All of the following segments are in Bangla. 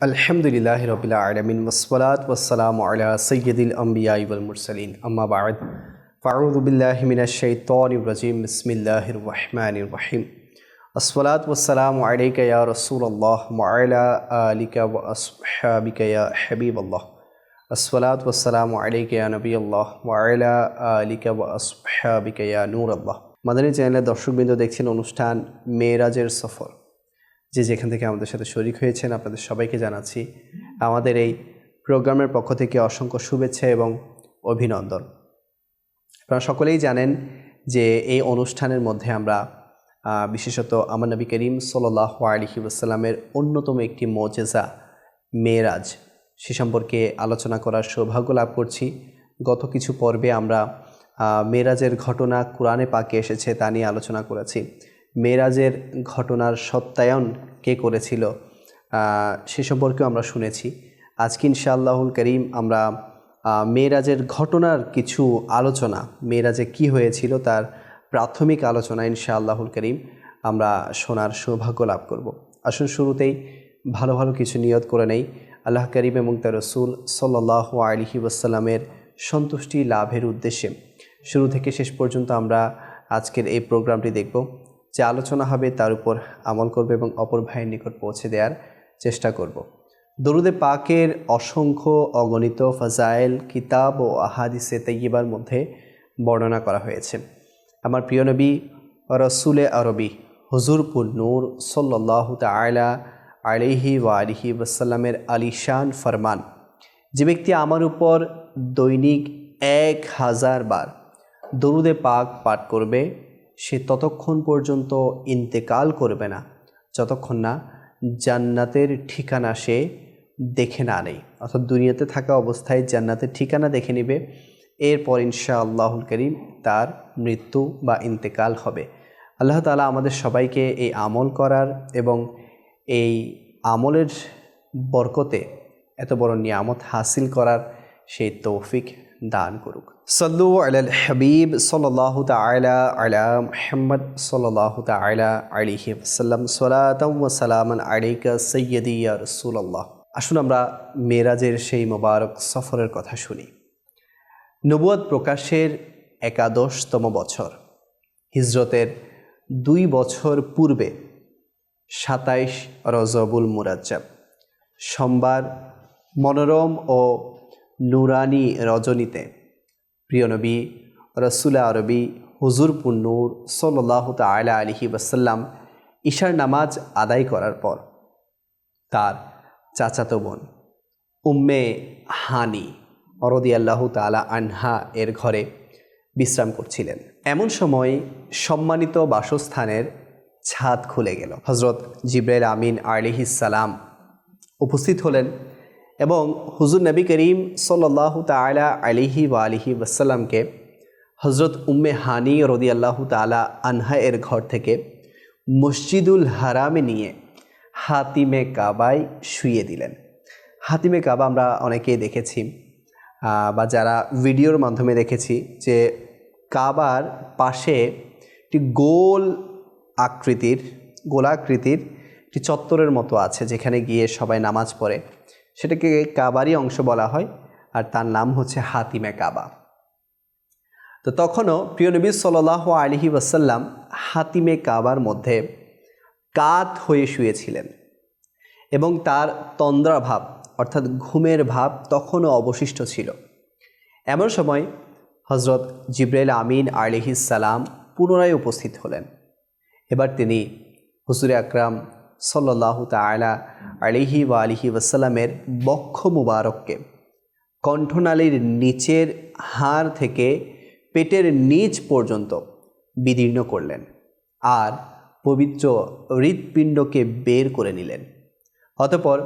আলহামদুলিল্লাহ রবিল আলমিন ওসলাত ওসালাম আলা সৈয়দুল আম্বিয়া ইবুল মুরসালিন আম্মা বাদ ফাউদুবিল্লাহমিনাশাইতন রাজিম বিসমিল্লাহির রহমানির রহিম আসসালাত ওসালাম আলাইকা ইয়া রসুল্লাহ মালা আলিকা ও আসহাবিকা ইয়া হাবিব আল্লাহ আসসালাত ওসালাম আলাইকা ইয়া নবী আল্লাহ মালা আলিকা ও আসহাবিকা ইয়া নূর আল্লাহ মাদানী চ্যানেলের দর্শকবৃন্দ দেখছেন অনুষ্ঠান মেয়েরাজের সফর যে যেখান থেকে আমাদের সাথে শরিক হয়েছেন, আপনাদের সবাইকে জানাচ্ছি আমাদের এই প্রোগ্রামের পক্ষ থেকে অসংখ্য শুভেচ্ছা এবং অভিনন্দন। আপনারা সকলেই জানেন যে এই অনুষ্ঠানের মধ্যে আমরা বিশেষত আমার নবী করিম সাল্লাহ আলহি অন্যতম একটি মোজেজা মেয়েরাজ সে সম্পর্কে আলোচনা করার সৌভাগ্য লাভ করছি। গত কিছু পর্বে আমরা মেয়েরাজের ঘটনা কোরআনে পাকে এসেছে তা নিয়ে আলোচনা করেছি। মেয়েরাজের ঘটনার সত্যায়ন কে করেছিল সে সম্পর্কেও আমরা শুনেছি। আজকে ইনশাআল্লাহুল করিম আমরা মেয়েরাজের ঘটনার কিছু আলোচনা মেয়েরাজে কি হয়েছিল তার প্রাথমিক আলোচনা ইনশাআল্লাহুল করিম আমরা শোনার সৌভাগ্য লাভ করব। আসুন শুরুতেই ভালো ভালো কিছু নিয়ত করে নেই। আল্লাহ করিম এবং তার রসুল সাল্লাহ আলহি ওয়াসাল্লামের সন্তুষ্টি লাভের উদ্দেশ্যে। শুরু থেকে শেষ পর্যন্ত আমরা আজকের এই প্রোগ্রামটি দেখব। যে আলোচনা হবে তার উপর আমল করবে এবং অপর ভাইয়ের নিকট পৌঁছে দেওয়ার চেষ্টা করব। দরুদে পাকের অসংখ্য অগণিত ফাজাইল, কিতাব ও আহাদিসে তৈয়বার মধ্যে বর্ণনা করা হয়েছে। আমার প্রিয় নবী, রসুলে আরবি, হুজুরপুর নূর সাল্লাহ তালা আলিহি ওয়া আলিহি ওয়াসাল্লামের আলিশান ফরমান। যে ব্যক্তি আমার উপর দৈনিক এক হাজার বার দরুদে পাক পাঠ করবে সে ততক্ষণ পর্যন্ত ইন্তেকাল করবে না, যতক্ষণ না জান্নাতের ঠিকানা সে দেখে না নেই। অর্থাৎ দুনিয়াতে থাকা অবস্থায় জান্নাতের ঠিকানা দেখে নেবে, এরপর ইনশা আল্লাহুল করিম তার মৃত্যু বা ইন্তেকাল হবে। আল্লাহ তালা আমাদের সবাইকে এই আমল করার এবং এই আমলের বরকতে এত বড় নিয়ামত হাসিল করার সেই তৌফিক দান করুক। সল্লু আলাল হাবিব সাল্লাহ তালা আলা মোহাম্মদ সাল্লাহ তালা আলিহি সাল্লাম সালাতাম সালামান আলিকা সৈয়দি ইয়া রসুল্লাহ আসুন আমরা মেরাজের সেই মোবারক সফরের কথা শুনি। নবুয়াদ প্রকাশের একাদশতম বছর। হিজরতের দুই বছর পূর্বে সাতাইশ রজবুল মুরাজ্জাব সোমবার মনোরম ও নুরানি রজনীতে। প্রিয় নবী, রসুলা আরবি হুজুরপুর নূর সাল্লাহ তালা আলহি ওয়াসাল্লাম ঈশার নামাজ আদায় করার পর তার চাচাতো বোন উম্মে হানি অরদি আল্লাহ তালা আনহা এর ঘরে বিশ্রাম করছিলেন। এমন সময় সম্মানিত বাসস্থানের ছাদ খুলে গেল। হজরত জিব্রাইল আমিন আলিহিসাল্লাম উপস্থিত হলেন। এবং হুজুর নবী করিম সাল্লাহ তালা আলিহি ওয়া আলিহি ওয়াসাল্লামকে হজরত উম্মে হানি রদি আল্লাহ তালা আনহা এর ঘর থেকে মসজিদুল হারামে নিয়ে হাতিমে কাবায় শুয়ে দিলেন। হাতিমে কাবা আমরা অনেকেই দেখেছি বা যারা ভিডিওর মাধ্যমে দেখেছি যে কাবার পাশে একটি গোল আকৃতির, গোলাকৃতির একটি চত্বরের মতো আছে, যেখানে গিয়ে সবাই নামাজ পড়ে। সেটাকে কাবারই অংশ বলা হয়, আর তার নাম হচ্ছে হাতিমে কাবা। তো তখনও প্রিয় নবী সাল্লাহ আলহি ওয়াসাল্লাম হাতিমে কাবার মধ্যে কাত হয়ে শুয়েছিলেন এবং তার তন্দ্রা ভাব অর্থাৎ ঘুমের ভাব তখনও অবশিষ্ট ছিল। এমন সময় হজরত জিব্রাইল আমিন সালাম পুনরায় উপস্থিত হলেন। এবার তিনি হুজুরে আকরাম সাল্লাহ তালা আলিহি ওয়া আলিহি ওয়াসাল্লামের বক্ষ মুবারককে, কণ্ঠনালীর নিচের হাড় থেকে পেটের নিচ পর্যন্ত বিদীর্ণ করলেন আর পবিত্র হৃৎপিণ্ডকে বের করে নিলেন। অতপর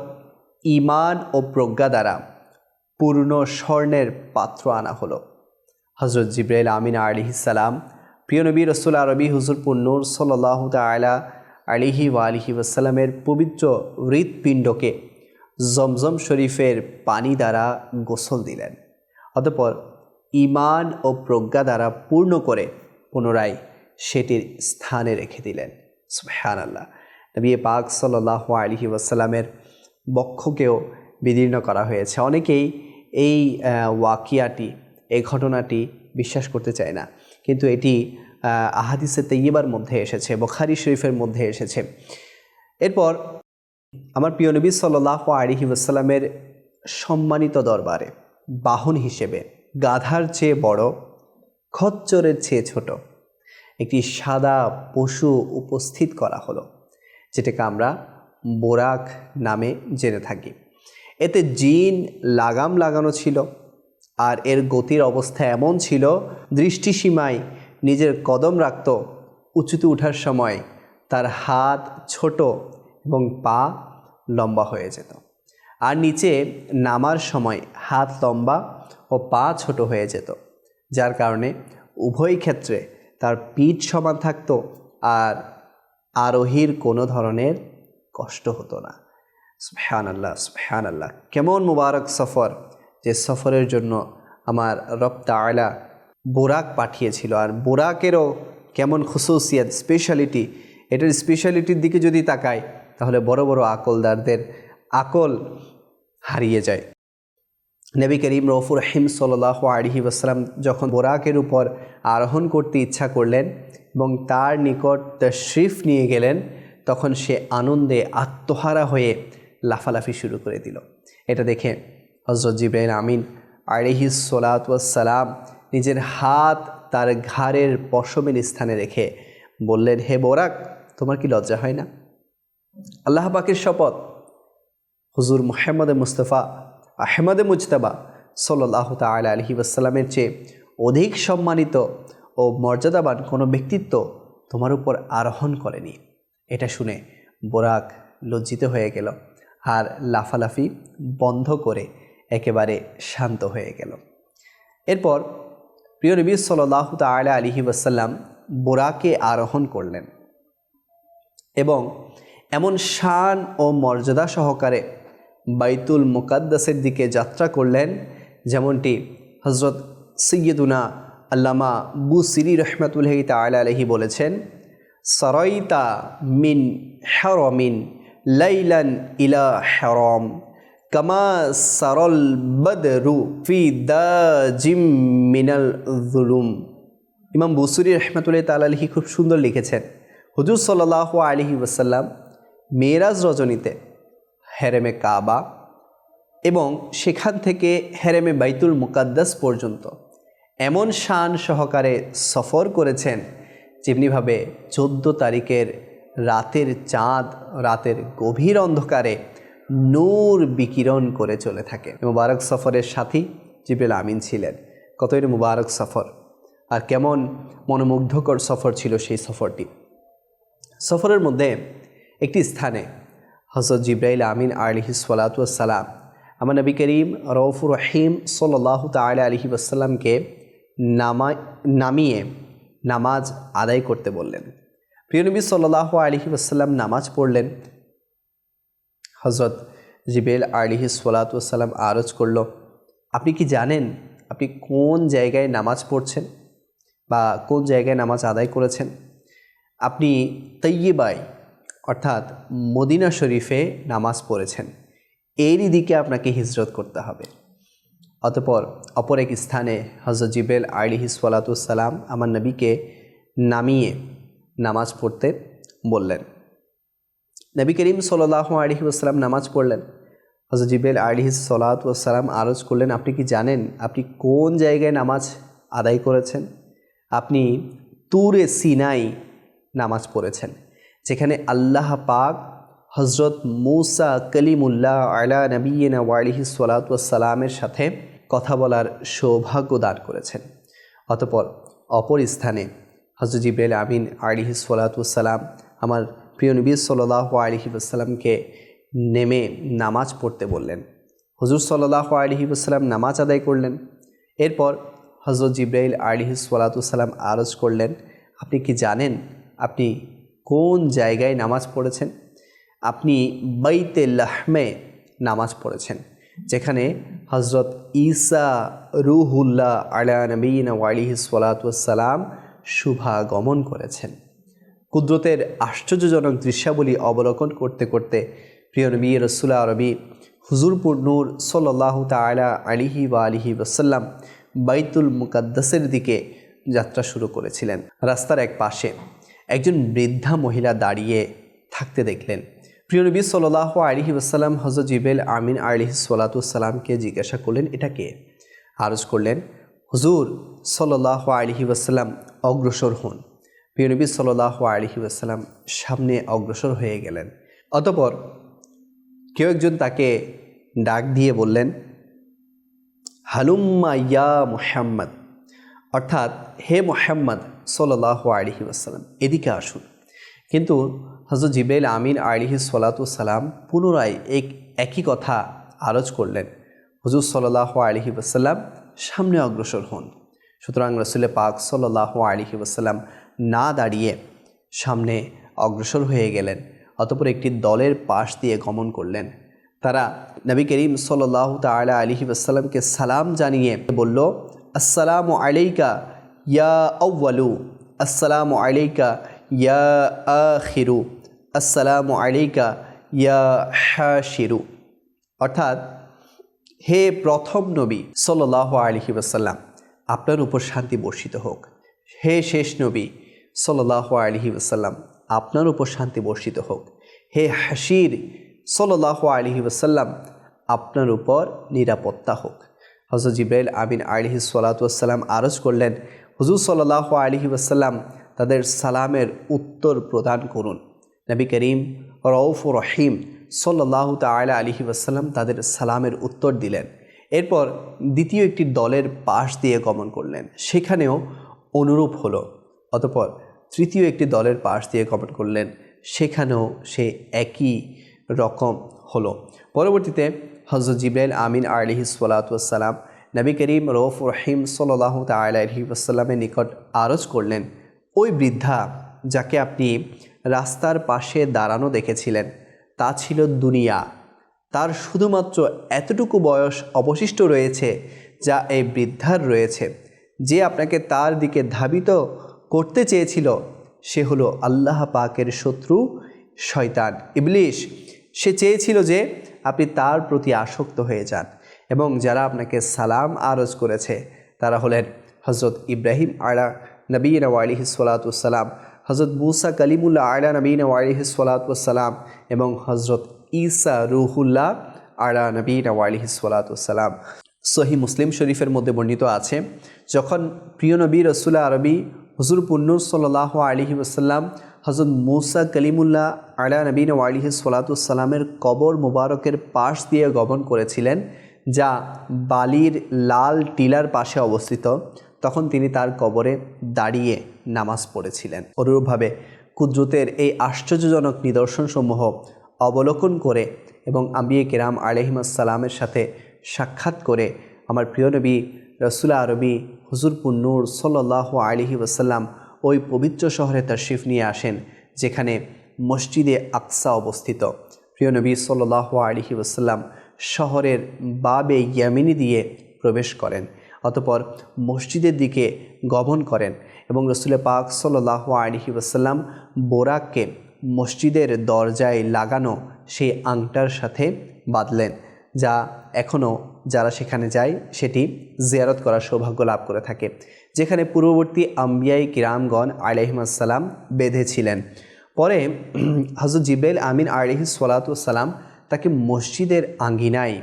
ইমান ও প্রজ্ঞা দ্বারা পূর্ণ স্বর্ণের পাত্র আনা হলো। হজরত জিব্রাইল আমিন আলিহিসাল্লাম প্রিয় নবী রসুল আরবি হুজুরপুর নূর সাল্লাহ তালা আলিহি ওয়া আলিহি ওয়াসাল্লামের পবিত্র হৃৎপিণ্ডকে জমজম শরীফের পানি দ্বারা গোসল দিলেন। অতপর ইমান ও প্রজ্ঞা দ্বারা পূর্ণ করে পুনরায় সেটির স্থানে রেখে দিলেন। সুবহান আল্লাহ নবী পাক সাল্লাহ আলহি ওয়াসাল্লামের বক্ষকেও বিদীর্ণ করা হয়েছে। অনেকেই এই ওয়াকিয়াটি, এই ঘটনাটি বিশ্বাস করতে চায় না। কিন্তু এটি আহাদিসে তৈয়বার মধ্যে এসেছে, বখারি শরীফের মধ্যে এসেছে। এরপর আমার প্রিয় নবী সাল্লাহ আলিহি ওয়াসাল্লামের সম্মানিত দরবারে, বাহন হিসেবে, গাধার চেয়ে বড়, খচ্চরের চেয়ে ছোট, একটি সাদা পশু উপস্থিত করা হলো, যেটাকে আমরা বোরাক নামে জেনে থাকি। এতে জিন লাগাম লাগানো ছিল, আর এর গতির অবস্থা এমন ছিল, দৃষ্টিসীমায় নিজের কদম রাখত উঁচুতে ওঠার সময় তার হাত ছোট এবং পা লম্বা হয়ে যেত। আর নিচে নামার সময় হাত লম্বা ও পা ছোট হয়ে যেত, যার কারণে উভয় ক্ষেত্রে তার পিঠ সমান থাকতো আর আরোহীর কোনো ধরনের কষ্ট হতো না। সুবহান আল্লাহ সুবহান আল্লাহ কেমন মুবারক সফর যে সফরের জন্য আমার রপ্তা আয়লা বোরাক পাঠিয়েছিল। আর বোরাকেরও কেমন খুশুসিয়াত স্পেশালিটি এটার স্পেশালিটির দিকে যদি তাকায় তাহলে বড় বড় আকলদারদের আকল হারিয়ে যায়। নবী করিম রফুর রহিম সাল্লাহ আলহি ওসালাম যখন বোরাকের উপর আরোহণ করতে ইচ্ছা করলেন এবং তার নিকট তশরিফ নিয়ে গেলেন, তখন সে আনন্দে আত্মহারা হয়ে লাফালাফি শুরু করে দিল। এটা দেখে হজরত জিব্রাইল আমিন আলিহি সালাম নিজের হাত তার ঘাড়ের পশমের স্থানে রেখে বললেন, হে বোরাক, তোমার কি লজ্জা হয় না? আল্লাহ পাকের শপথ। হুজুর মোহাম্মদ মুস্তফা আহমদ মুজতাবা সাল্লাহ তাল আলহি আসসালামের চেয়ে অধিক সম্মানিত ও মর্যাদাবান কোনো ব্যক্তিত্ব তোমার উপর আরোহণ করেনি। এটা শুনে বোরাক লজ্জিত হয়ে গেল আর লাফালাফি বন্ধ করে একেবারে শান্ত হয়ে গেল। এরপর প্রিয় নবী সাল্লাহ তাল আলহি ওয়াসাল্লাম বোরাকে আরোহণ করলেন এবং এমন শান ও মর্যাদা সহকারে বাইতুল মুকাদ্দাসের দিকে যাত্রা করলেন, যেমনটি হজরত সৈয়দুনা আল্লামা বুসিরি রহমাতুল্লাহি তালা আলহি বলেছেন, সরইতা মিন হরমিন লাইলান ইলা হরম। কামা সরল বদরু ফি দা জিম মিনাল জুলুম ইমাম বুসুরি রহমতুল্লাহ তালাহি খুব সুন্দর লিখেছেন। হুজুর সাল্লাহ আলহি ওসাল্লাম মেয়েরাজ রজনীতে হেরেমে কাবা এবং সেখান থেকে হেরেমে বাইতুল মুকাদ্দাস পর্যন্ত এমন শান সহকারে সফর করেছেন যেমনিভাবে চোদ্দ তারিখের রাতের চাঁদ, রাতের গভীর অন্ধকারে নূর বিকিরণ করে চলে থাকে। মুবারক সফরের সাথী জিবরেল আমিন ছিলেন। কতই মুবারক সফর। আর কেমন মনোমুগ্ধকর সফর ছিল সেই সফরটি। সফরের মধ্যে একটি স্থানে হজরত জিব্রাইল আমিন আলিহি সালাতাম আমার নবী করিম রৌফুর রহিম সাল্লাহ তাল আলহি আসাল্লামকে নামা, নামিয়ে নামাজ আদায় করতে বললেন। প্রিয় নবী সাল্লাহ আলহি আসাল্লাম নামাজ পড়লেন। হজরত জিবেল আলিহি সালাতাম আরজ করল, আপনি কি জানেন আপনি কোন জায়গায় নামাজ পড়ছেন বা কোন জায়গায় নামাজ আদায় করেছেন? আপনি তৈয়বাই অর্থাৎ মদিনা শরীফে নামাজ পড়েছেন। এরই দিকে আপনাকে হিজরত করতে হবে। অতপর অপর এক স্থানে হজরত জিবেল আলিহি সালাতাম আমার নবীকে নামিয়ে নামাজ পড়তে বললেন। নবী করিম সাল্লাহ আলহি আসসালাম নামাজ পড়লেন। হজরত জিবেল আলিহি সালাতাম আরজ করলেন, আপনি কি জানেন আপনি কোন জায়গায় নামাজ আদায় করেছেন? আপনি তুরে সিনাই নামাজ পড়েছেন, যেখানে আল্লাহ পাক হজরত মুসা কলিমুল্লাহ আলা নবীনা ওয়ালিহি সালাতামের সাথে কথা বলার সৌভাগ্য দান করেছেন। অতপর অপর স্থানে হজরত জিব্রাইল আমিন আলিহি সালাতাম আমার প্রিয় নবী সাল্লাহ আলহি আসসালামকে নেমে নামাজ পড়তে বললেন। হজুর সাল্লাহ আলহি আসসালাম নামাজ আদায় করলেন। এরপর হজরত জিব্রাইল আলিহি সালাতাম আরজ করলেন, আপনি কি জানেন আপনি কোন জায়গায় নামাজ পড়েছেন? আপনি বাইতে লাহমে নামাজ পড়েছেন, যেখানে হজরত ঈসা রুহুল্লাহ আলা নবীন ওয়ালিহি সালাতাম শুভাগমন করেছেন। কুদরতের আশ্চর্যজনক দৃশ্যাবলী অবলোকন করতে করতে প্রিয় নবী রসুল আরবি হুজুরপুর নূর সাল্লাহ তালা আলিহি বা আলিহি ওসাল্লাম বাইতুল মুকাদ্দাসের দিকে যাত্রা শুরু করেছিলেন। রাস্তার এক পাশে একজন বৃদ্ধা মহিলা দাঁড়িয়ে থাকতে দেখলেন। প্রিয় নবী সাল্লাহ আলিহি ওসাল্লাম হজরত জিবেল আমিন আলিহি সাল্লাতুসাল্লামকে জিজ্ঞাসা করলেন, এটা কে? আরজ করলেন, হুজুর সাল্লাহ আলিহি ওসাল্লাম অগ্রসর হন। প্রিয় নবী সাল্লাহ আলিহি ওসাল্লাম সামনে অগ্রসর হয়ে গেলেন। অতপর কেউ একজন তাকে ডাক দিয়ে বললেন, হালুম্মা ইয়া মোহাম্মদ। অর্থাৎ, হে মোহাম্মদ সাল্লাহ আলিহি ওসাল্লাম এদিকে আসুন। কিন্তু হজরত জিবেল আমিন আলিহি সালাতাম পুনরায় এক, একই কথা আরজ করলেন। হুজুর সাল্লাহ আলিহি ওসাল্লাম সামনে অগ্রসর হন। সুতরাং রসুল পাক সাল্লাহ আলিহি ওসাল্লাম না দাঁড়িয়ে সামনে অগ্রসর হয়ে গেলেন, অতপর একটি দলের পাশ দিয়ে গমন করলেন। তারা নবী করিম সাল্লাহ তালা আলিহি আসসালামকে সালাম জানিয়ে বলল, আসসালামু আলাইকা ইয়া আউ্বালু আসসালামু আলাইকা ইয়া আখিরু, আসসালামু আলাইকা ইয়া হাশিরু। অর্থাৎ, হে প্রথম নবী সাল্লাহ আলহি আসাল্লাম আপনার উপর শান্তি বর্ষিত হোক। হে শেষ নবী সাল্লাহ আলহি আসাল্লাম আপনার উপর শান্তি বর্ষিত হোক। হে হাসির সাল্লাহ আলহি আসাল্লাম আপনার উপর নিরাপত্তা হোক। হজরত জিব্রাইল আমিন আলহি সালাতাম আরজ করলেন, হুজুর সাল্লাহ আলহি আসাল্লাম তাদের সালামের উত্তর প্রদান করুন। নবী করিম রৌফ রহিম সাল্লাহ তালা আলহি আসাল্লাম তাদের সালামের উত্তর দিলেন। এরপর দ্বিতীয় একটি দলের পাশ দিয়ে গমন করলেন। সেখানেও অনুরূপ হলো। অতপর তৃতীয় একটি দলের পাশ দিয়ে কমেন্ট করলেন। সেখানেও সে একই রকম হলো। পরবর্তীতে হজরত জিব্রাইল আমিন আলহি সালাতাম নবী করিম রৌফ রহিম সাল্লাহ তালহি আসাল্লামের নিকট আরজ করলেন, ওই বৃদ্ধা যাকে আপনি রাস্তার পাশে দাঁড়ানো দেখেছিলেন, তা ছিল দুনিয়া। তার শুধুমাত্র এতটুকু বয়স অবশিষ্ট রয়েছে যা এই বৃদ্ধার রয়েছে। যে আপনাকে তার দিকে ধাবিত করতে চেয়েছিল, সে হলো আল্লাহ পাকের শত্রু, শয়তান, ইবলিশ। সে চেয়েছিল যে আপনি তার প্রতি আসক্ত হয়ে যান এবং যারা আপনাকে সালাম আরজ করেছে, তারা হলেন হজরত ইব্রাহিম আলা নবীন আলিহি সালাতাম হজরত মুসা কালিমুল্লাহ আলা নবীন আলিহি সালাতাম এবং হজরত ঈসা রুহুল্লাহ আলা নবীন আলিহি সালাতাম সহি মুসলিম শরীফের মধ্যে বর্ণিত আছে, যখন প্রিয় নবী রসুল্লাহ আরবি হুজুর পুন্নুর সাল্লাহ আলিহি ওসাল্লাম হজরত মুসা কলিমুল্লাহ আলা নবীন আলিহি সালাতুসাল্লামের কবর মুবারকের পাশ দিয়ে গমন করেছিলেন, যা বালির লাল টিলার পাশে অবস্থিত। তখন তিনি তার কবরে দাঁড়িয়ে নামাজ পড়েছিলেন। অনুরূপভাবে কুদ্রুতের এই আশ্চর্যজনক নিদর্শনসমূহ অবলোকন করে এবং আম্বিয়ে কেরাম আলহিমাসাল্লামের সাথে সাক্ষাৎ করে আমার প্রিয় নবী রসুল্লা আরবি হুজুরপুর নূর সাল্লাহ আলিহি ওসাল্লাম ওই পবিত্র শহরে তশরিফ নিয়ে আসেন, যেখানে মসজিদে আকসা অবস্থিত। প্রিয় নবী সাল্লাহ আলিহি ওসাল্লাম শহরের বাবে ইয়ামিনি দিয়ে প্রবেশ করেন, অতপর মসজিদের দিকে গমন করেন এবং রসুল পাক সাল্লাহ আলিহি ওসাল্লাম বোরাককে মসজিদের দরজায় লাগানো সেই আংটার সাথে বাঁধলেন, যা এখনও যারা সেখানে যায়, সেটি জিয়ারত করার সৌভাগ্য লাভ করে থাকে, যেখানে পূর্ববর্তী আম্বিয়াই কিরামগণ আলহিমাসাল্লাম বেঁধেছিলেন পরে হজরত জিব্রাইল আমিন আলহি সালাতাম তাকে মসজিদের আঙ্গিনায়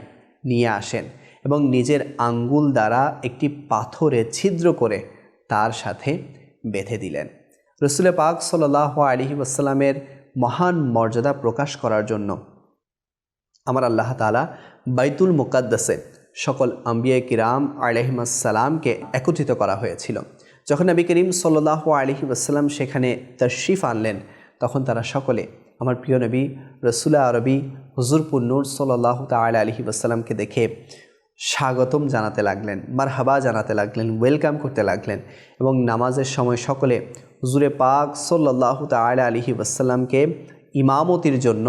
নিয়ে আসেন এবং নিজের আঙ্গুল দ্বারা একটি পাথরে ছিদ্র করে তার সাথে বেঁধে দিলেন। রসুল পাক সাল্লাহ আলহি আসসালামের মহান মর্যাদা প্রকাশ করার জন্য আমার আল্লাহ তালা বাইতুল মুকাদ্দাসে সকল আম্বিয়া কিরাম আলহিমাসাল্লামকে একত্রিত করা হয়েছিল। যখন নবী করিম সাল্লাহ আলহি আসসালাম সেখানে তশরিফ আনলেন, তখন তারা সকলে আমার প্রিয় নবী রসুল্লা আরবি হুজুরপুর নূর সাল্লাহ তাল আলহি দেখে স্বাগতম জানাতে লাগলেন মার হাবা জানাতে লাগলেন, ওয়েলকাম করতে লাগলেন এবং নামাজের সময় সকলে হুজুরে পাক সাল্লাহ তাল আলহি আসসালামকে ইমামতির জন্য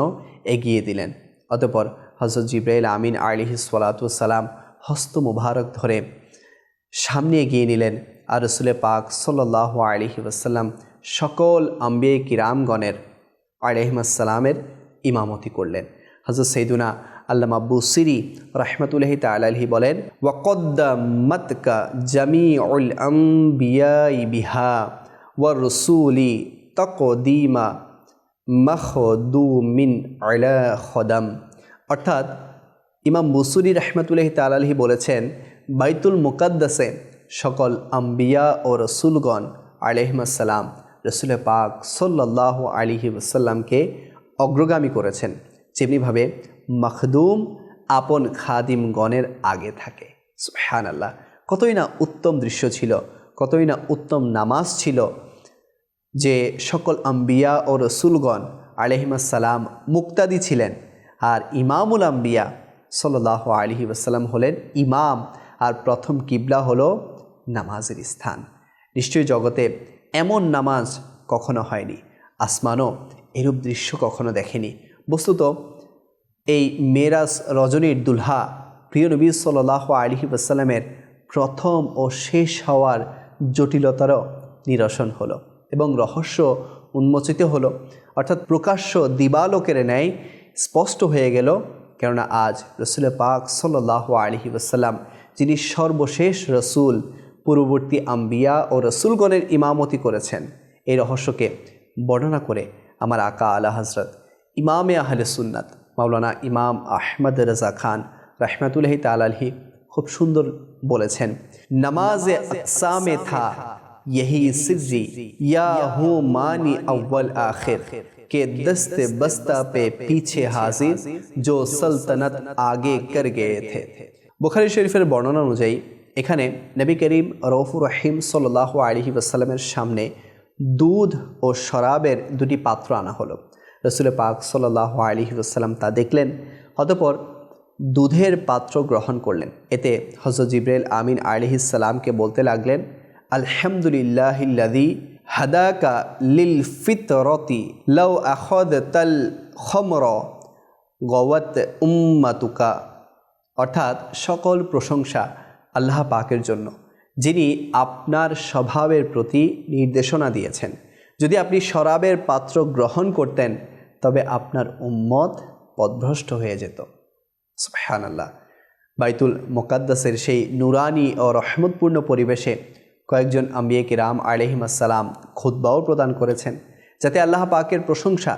এগিয়ে দিলেন। অতপর হজরত জিব্রাইল আমিন আলিহি সালাতাম হস্ত মুবারক ধরে সামনে এগিয়ে নিলেন আর রসুলে পাক সাল্লাহ আলিহি ওসাল্লাম সকল আম্বে কিরামগণের আলহিমাসাল্লামের ইমামতি করলেন। হজরত সৈদুনা আল্লামা বুসিরি রহমতুল্লাহি তালাহি বলেন, ওয়াকদ্দামাতকা জামি উল বিহা ওয়া রসুলি তকদিমা মাহদুমিন আলা খদাম। অর্থাৎ ইমাম বুসুরি রহমতুল্লাহ তালাহি বলেছেন, বাইতুল মুকাদ্দাসে সকল আম্বিয়া ও রসুলগণ আলহিমাসাল্লাম রসুল পাক সাল্লাহ আলিহি ওসাল্লামকে অগ্রগামী করেছেন। যেমনিভাবে মখদুম আপন খাদিমগণের আগে থাকে। হ্যান আল্লাহ কতই না উত্তম দৃশ্য ছিল, কতই না উত্তম নামাজ ছিল যে সকল আম্বিয়া ও রসুলগণ আলহিমাসাল্লাম মুক্তাদি ছিলেন। আর ইমামুল আম্বিয়া সাল্লাহ আলহি ওসাল্লাম হলেন ইমাম। আর প্রথম কিবলা হলো নামাজের স্থান। নিশ্চয়ই জগতে এমন নামাজ কখনো হয়নি। আসমানও এরূপ দৃশ্য কখনো দেখেনি। বস্তুত এই মেরাজ রজনীর দুলহা প্রিয় নবী সাল্লাহ আলহি ওসাল্লামের প্রথম ও শেষ হওয়ার জটিলতারও নিরসন হলো। এবং রহস্য উন্মোচিত হলো। অর্থাৎ প্রকাশ্য দিবালোকের ন্যায় স্পষ্ট হয়ে গেল, কেননা আজ রসুল পাক সাল্লাহ আলহি ওসাল্লাম যিনি সর্বশেষ রসুল, পূর্ববর্তী আম্বিয়া ও রসুলগণের ইমামতি করেছেন। এই রহস্যকে বর্ণনা করে আমার আকা আলা হজরত ইমামে আহলে সুন্নাত, মাওলানা ইমাম আহমদ রাজা খান রহমতুল্লাহি তালাহি খুব সুন্দর বলেছেন, নমাজে আকসামে থা। यही सिर्री या हूँ मानी अव्वल आखिर के दस्त बस्ता पे पीछे हाजिर जो सल्तनत आगे कर गए थे বুখারি শরীফের বর্ণনা অনুযায়ী এখানে নবী করিম রফুর রহিম সাল্লাহ আলহি ওসাল্লামের সামনে দুধ ও শরাবের দুটি পাত্র আনা হলো রসুল পাক সাল্লাহ আলহি ওসাল্লাম তা দেখলেন অতপর দুধের পাত্র গ্রহণ করলেন এতে হজরত জিব্রাইল আমিন আলিহিসাল্লামকে বলতে লাগলেন আলহামদুলিল্লাহিল্লাদি হাদাকা লিল ফিতরতি লৌ আখদ তাল খমর গওয়াত উম্মাতুকা। অর্থাৎ সকল প্রশংসা আল্লাহ পাকের জন্য, যিনি আপনার স্বভাবের প্রতি নির্দেশনা দিয়েছেন। যদি আপনি শরাবের পাত্র গ্রহণ করতেন, তবে আপনার উম্মত পদভ্রষ্ট হয়ে যেত। সুবহান আল্লাহ বাইতুল মোকাদ্দাসের সেই নুরানি ও রহমতপূর্ণ পরিবেশে কয়েকজন আম্বিয়ে কিরাম আলহিমাসাল্লাম খুদ্বাও প্রদান করেছেন, যাতে আল্লাহ পাকের প্রশংসা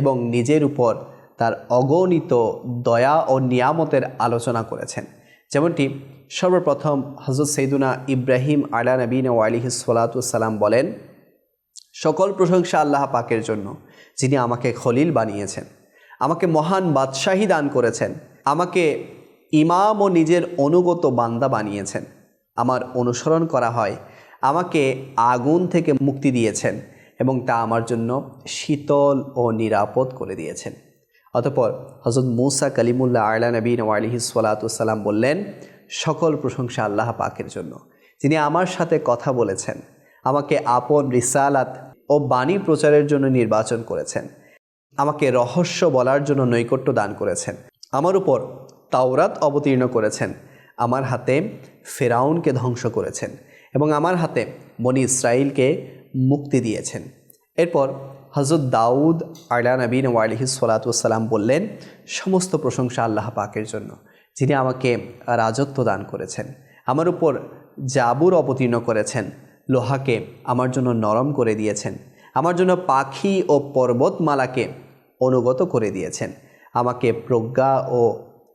এবং নিজের উপর তার অগণিত দয়া ও নিয়ামতের আলোচনা করেছেন। যেমনটি সর্বপ্রথম হজরত সৈদুনা ইব্রাহিম আলা নবীন ও আলিহি সালাতাম বলেন, সকল প্রশংসা আল্লাহ পাকের জন্য, যিনি আমাকে খলিল বানিয়েছেন, আমাকে মহান বাদশাহী দান করেছেন, আমাকে ইমাম ও নিজের অনুগত বান্দা বানিয়েছেন। আমার অনুসরণ করা হয় আমাকে আগুন থেকে মুক্তি দিয়েছেন এবং তা আমার জন্য শীতল ও নিরাপদ করে দিয়েছেন। অতপর হজরত মুসা কালিমুল্লাহ আয়লা নবীন ওয়ালিহি সালাতাম বললেন, সকল প্রশংসা আল্লাহ পাকের জন্য। যিনি আমার সাথে কথা বলেছেন, আমাকে আপন রিসালাত ও বাণী প্রচারের জন্য নির্বাচন করেছেন। আমাকে রহস্য বলার জন্য নৈকট্য দান করেছেন। আমার উপর তাওরাত অবতীর্ণ করেছেন। আমার হাতে ফেরাউনকে ধ্বংস করেছেন। এবং আমার হাতে বনি ইসরায়েলকে মুক্তি দিয়েছেন। এরপর হজরত দাউদ আলা নবীন ওয়ালিহি সালাতাম বললেন, সমস্ত প্রশংসা আল্লাহ পাকের জন্য, যিনি আমাকে রাজত্ব দান করেছেন। আমার উপর জাবুর অবতীর্ণ করেছেন, লোহাকে আমার জন্য নরম করে দিয়েছেন। আমার জন্য পাখি ও পর্বতমালাকে অনুগত করে দিয়েছেন। আমাকে প্রজ্ঞা ও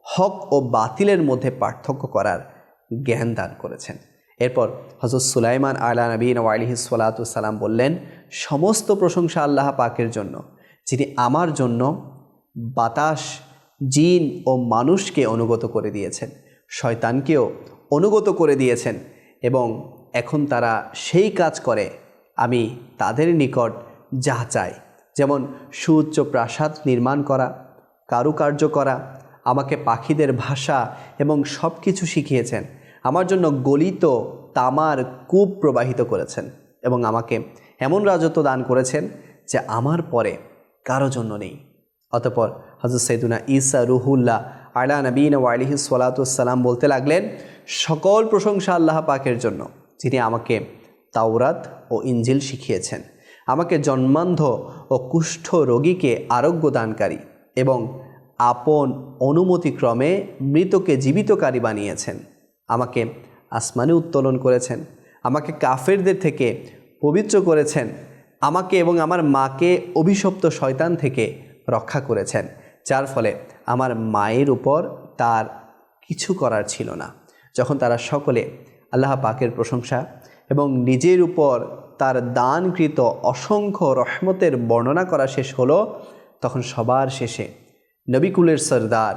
হক ও বাতিলের মধ্যে পার্থক্য করার জ্ঞান দান করেছেন। এরপর হজরত সুলাইমান আলা নবীন ওয়ালিহি সালাতাম বললেন, সমস্ত প্রশংসা আল্লাহ পাকের জন্য, যিনি আমার জন্য বাতাস, জিন ও মানুষকে অনুগত করে দিয়েছেন, শয়তানকেও অনুগত করে দিয়েছেন এবং এখন তারা সেই কাজ করে, আমি তাদের নিকট যা চাই, যেমন সুউচ্চ প্রাসাদ নির্মাণ করা, কারুকার্য করা, আমাকে পাখিদের ভাষা এবং সব কিছু শিখিয়েছেন আমার জন্য গলিত তামার কূপ প্রবাহিত করেছেন এবং আমাকে এমন রাজত্ব দান করেছেন যে আমার পরে কারও জন্য নেই। অতপর হজরত সৈদুনা ঈসা রুহুল্লাহ আলা নবীন ওয়ালিহি সালাতাম বলতে লাগলেন, সকল প্রশংসা আল্লাহ পাকের জন্য, যিনি আমাকে তাওরাত ও ইঞ্জিল শিখিয়েছেন। আমাকে জন্মান্ধ ও কুষ্ঠ রোগীকে আরোগ্য দানকারী এবং আপন অনুমতিক্রমে মৃতকে জীবিতকারী বানিয়েছেন। আমাকে আসমানে উত্তোলন করেছেন, আমাকে কাফেরদের থেকে পবিত্র করেছেন, আমাকে এবং আমার মাকে অভিশপ্ত শয়তান থেকে রক্ষা করেছেন, যার ফলে আমার মায়ের উপর তার কিছু করার ছিল না। যখন তারা সকলে আল্লাহ পাকের প্রশংসা এবং নিজের উপর তার দানকৃত অসংখ্য রহমতের বর্ণনা করা শেষ হলো, তখন সবার শেষে নবিকুলের সর্দার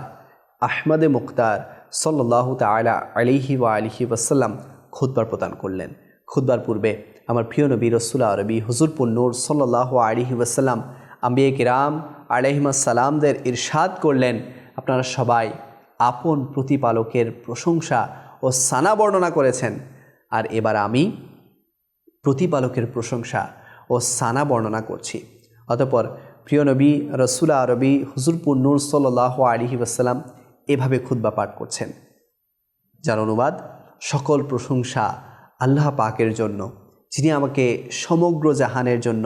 আহমদে মুক্তার সাল্লাহ তালা আলিহি ওয়া আলিহি ওয়াসাল্লাম খুদ্বার প্রদান করলেন। খুদ্বার পূর্বে আমার প্রিয় নবী রসুল্লা আরবি হুজুরপুর নূর সাল্লাহ আলিহি ওয়াসাল্লাম আম্বিয়ে কিরাম আলহিমাসাল্লামদের ইরশাদ করলেন। আপনারা সবাই আপন প্রতিপালকের প্রশংসা ও সানা বর্ণনা করেছেন। আর এবার আমি প্রতিপালকের প্রশংসা ও সানা বর্ণনা করছি। অতপর প্রিয় নবী রসুলা আরবি হুজুরপুর নূর সাল্লাহ আলিহি ওয়াসাল্লাম এভাবে খুদ্া পাঠ করছেন। যার অনুবাদ, সকল প্রশংসা আল্লাহ পাকের জন্য, যিনি আমাকে সমগ্র জাহানের জন্য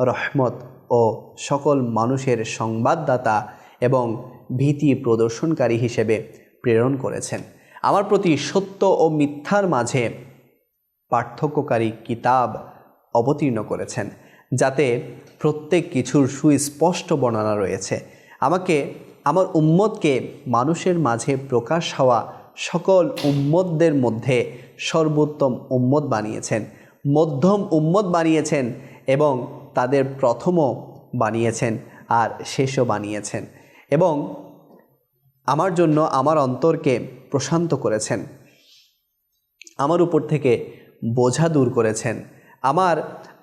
রহমত ও সকল মানুষের সংবাদদাতা এবং ভীতি প্রদর্শনকারী হিসেবে প্রেরণ করেছেন। আমার প্রতি সত্য ও মিথ্যার মাঝে পার্থক্যকারী কিতাব অবতীর্ণ করেছেন, যাতে প্রত্যেক কিছুর সুস্পষ্ট বর্ণনা রয়েছে। আমাকে আমার উম্মতকে মানুষের মাঝে প্রকাশ হওয়া সকল উম্মতদের মধ্যে সর্বোত্তম উম্মত বানিয়েছেন, মধ্যম উম্মত বানিয়েছেন এবং তাদের প্রথমও বানিয়েছেন আর শেষও বানিয়েছেন এবং আমার জন্য আমার অন্তরকে প্রশান্ত করেছেন, আমার উপর থেকে বোঝা দূর করেছেন, আমার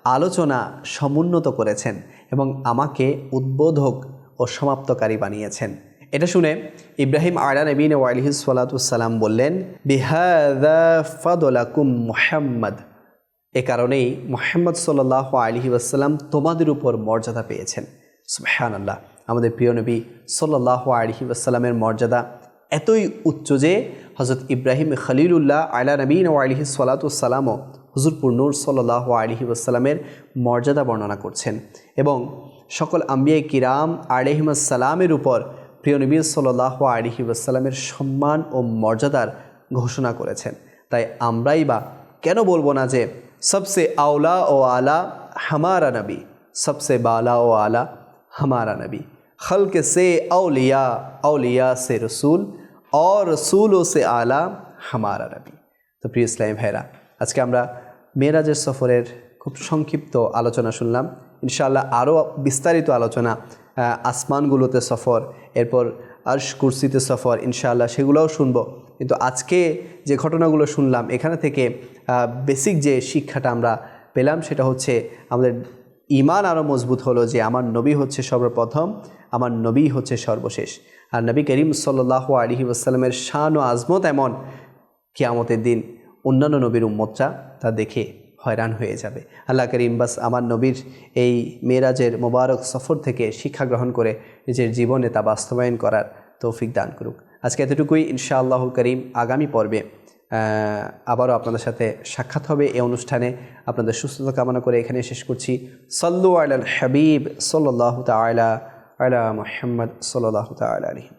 আলোচনা সমুন্নত করেছেন এবং আমাকে উদ্বোধক ও সমাপ্তকারী বানিয়েছেন। এটা শুনে ইব্রাহিম আলা নবীন ওয়ালিহি সালাতাম বললেন, বিহাদা মোহাম্মদ। এ কারণেই মোহাম্মদ সাল্লাহ আলহি আসসালাম তোমাদের উপর মর্যাদা পেয়েছেন। সুবহান আল্লাহ আমাদের প্রিয় নবী সাল্লাহ আলহি আসসালামের মর্যাদা এতই উচ্চ যে হজরত ইব্রাহিম খলিলুল্লাহ আয়লা নবীন ও আলহি সালাতামও হুজুরপুর নূর সাল্লাহ আলহি আসসালামের মর্যাদা বর্ণনা করছেন এবং সকল আম্বিয়া কিরাম আলহিমাসাল্লামের উপর প্রিয় নবী সাল্লাহ আলহি আসসালামের সম্মান ও মর্যাদার ঘোষণা করেছেন তাই আমরাই বা কেন বলবো না যে सबसे আওলা ও আলা हमारा नबी सबसे बाला ও आला हमारा नबी खल्क से अलिया अलिया से रसूल और रसूलों से आला हमारा नबी তো প্রিয় ইসলামী ভাইরা আজকে আমরা মেয়েরাজের সফরের খুব সংক্ষিপ্ত আলোচনা শুনলাম ইনশাআল্লাহ আরও বিস্তারিত আলোচনা আসমানগুলোতে সফর, এরপর আর্শ কুরসিতে সফর, ইনশাআল্লাহ সেগুলোও শুনব। কিন্তু আজকে যে ঘটনাগুলো শুনলাম, এখানে থেকে বেসিক যে শিক্ষাটা আমরা পেলাম সেটা হচ্ছে আমাদের ইমান আরও মজবুত হলো যে আমার নবী হচ্ছে সর্বপ্রথম, আমার নবী হচ্ছে সর্বশেষ। আর নবী করিম সাল্লাহ আলহি আসসালামের শান ও আজমত এমন কিয়ামতের দিন অন্যান্য নবীর উম্মতরা তা দেখে হয়রান হয়ে যাবে। আল্লাহ করিম, বাস আমার নবীর এই মেয়েরাজের মোবারক সফর থেকে শিক্ষা গ্রহণ করে নিজের জীবনে তা বাস্তবায়ন করার তৌফিক দান করুক। আজকে এতটুকুই। ইনশাআল্লাহ করিম, আগামী পর্বে আবারও আপনাদের সাথে সাক্ষাৎ হবে এই অনুষ্ঠানে। আপনাদের সুস্থতা কামনা করে এখানে শেষ করছি। সল্লু আল হাবিব সাল্লাহ তালা আলা মোহাম্মদ সাল্লাহ তালা আলহিম